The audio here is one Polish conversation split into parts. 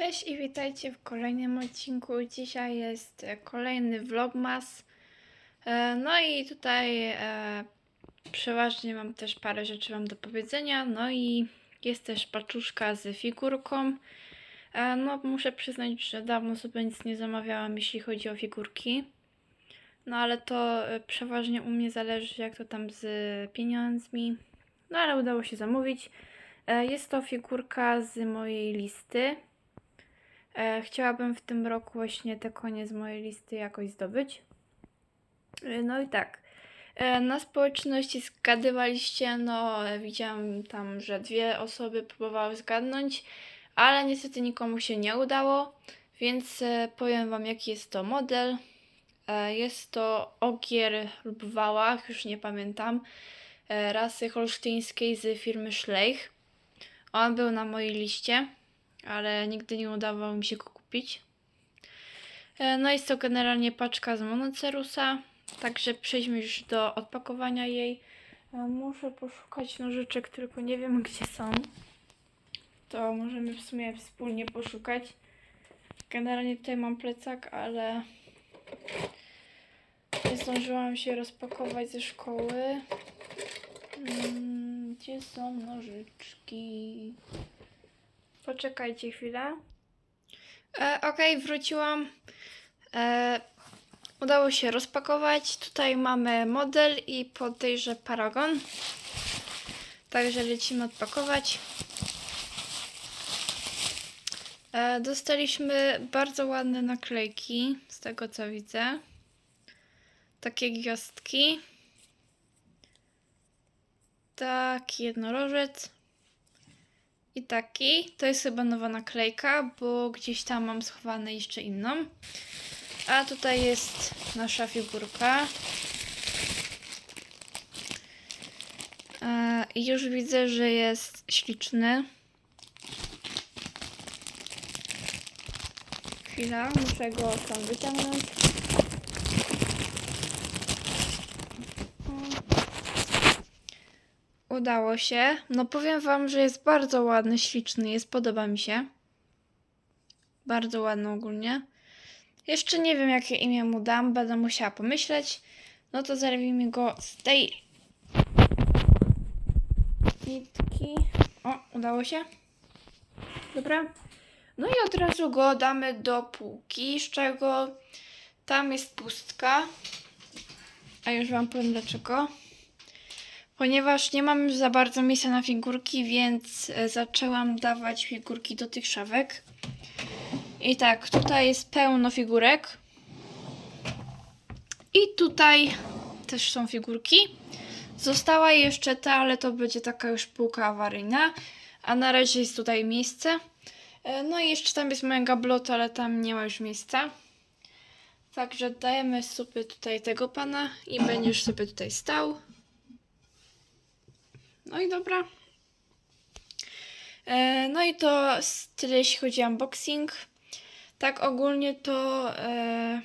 Cześć i witajcie w kolejnym odcinku. Dzisiaj jest e, kolejny vlogmas. E, No i tutaj e, przeważnie mam też parę rzeczy wam do powiedzenia. No i jest też paczuszka z figurką. No muszę przyznać, że dawno sobie nic nie zamawiałam, jeśli chodzi o figurki. No ale to przeważnie u mnie zależy jak to tam z pieniędzmi. No ale udało się zamówić. Jest to figurka z mojej listy. E, chciałabym w tym roku właśnie te konie z mojej listy jakoś zdobyć. E, no i tak. E, na społeczności zgadywaliście, no widziałam tam, że dwie osoby próbowały zgadnąć, ale niestety nikomu się nie udało, więc powiem Wam jaki jest to model. Jest to ogier lub wałach, już nie pamiętam, rasy holsztyńskiej z firmy Schleich. On był na mojej liście ale nigdy nie udawało mi się go kupić. E, No jest to generalnie paczka z Monocerusa, także przejdźmy już do odpakowania jej. E, Muszę poszukać nożyczek, tylko nie wiem gdzie są. To możemy w sumie wspólnie poszukać. Generalnie tutaj mam plecak, ale nie zdążyłam się rozpakować ze szkoły. Mm, Gdzie są nożyczki? Poczekajcie chwilę. E, Okej, wróciłam. E, udało się rozpakować. Tutaj mamy model i podejrzę paragon. Także lecimy odpakować. E, dostaliśmy bardzo ładne naklejki, z tego co widzę. Takie gwiazdki. Taki jednorożec. I taki. To jest chyba nowa naklejka, bo gdzieś tam mam schowane jeszcze inną. A tutaj jest nasza figurka. E, I już widzę, że jest śliczny. Chwila, muszę go tam wyciągnąć. Udało się. No powiem wam, że jest bardzo ładny, śliczny jest, podoba mi się. Bardzo ładny ogólnie. Jeszcze nie wiem, jakie imię mu dam, będę musiała pomyśleć. No to zerwijmy go z tej nitki. O, udało się. Dobra. No i od razu go damy do półki, z czego tam jest pustka. A już wam powiem dlaczego. Ponieważ nie mam już za bardzo miejsca na figurki, więc e, zaczęłam dawać figurki do tych szafek. I tak, tutaj jest pełno figurek. I tutaj też są figurki. Została jeszcze ta, ale to będzie taka już półka awaryjna. A na razie jest tutaj miejsce. E, No i jeszcze tam jest moja gablota, ale tam nie ma już miejsca. Także dajemy sobie tutaj tego pana i będziesz sobie tutaj stał. No i dobra. E, no i to tyle jeśli chodzi o unboxing. Tak ogólnie to e,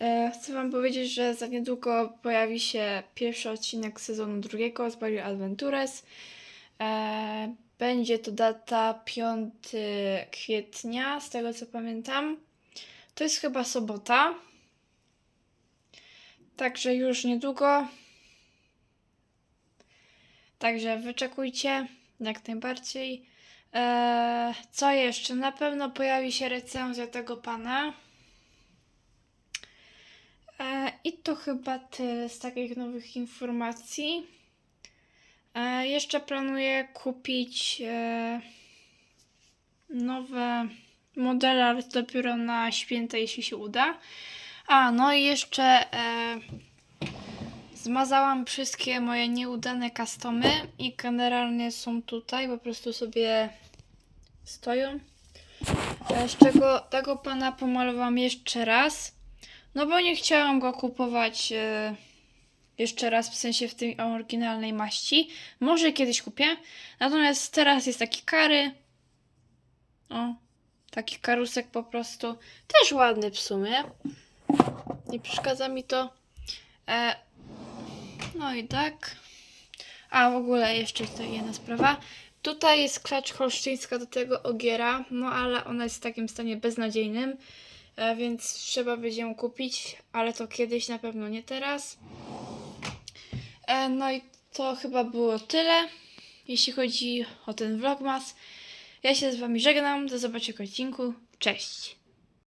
e, chcę wam powiedzieć, że za niedługo pojawi się pierwszy odcinek sezonu drugiego z Mario Adventures. E, będzie to data 5 kwietnia, z tego co pamiętam. To jest chyba sobota. Także już niedługo. Także wyczekujcie jak najbardziej. Eee, co jeszcze? Na pewno pojawi się recenzja tego pana. Eee, I to chyba tyle z takich nowych informacji. Eee, jeszcze planuję kupić e, nowe modele, ale dopiero na święta, jeśli się uda. A, no i jeszcze e, Zmazałam wszystkie moje nieudane customy i generalnie są tutaj, po prostu sobie stoją. Z czego tego pana pomalowałam jeszcze raz. No bo nie chciałam go kupować e, jeszcze raz, w sensie w tej oryginalnej maści. Może kiedyś kupię. Natomiast teraz jest taki kary. O, taki karusek po prostu. Też ładny w sumie. Nie przeszkadza mi to. E, no i tak. A w ogóle jeszcze tutaj jedna sprawa. Tutaj jest klacz holsztyńska do tego ogiera, no ale ona jest w takim stanie beznadziejnym, e, więc trzeba będzie ją kupić, ale to kiedyś, na pewno nie teraz. E, No i to chyba było tyle, jeśli chodzi o ten vlogmas. Ja się z Wami żegnam, do zobaczenia w odcinku. Cześć!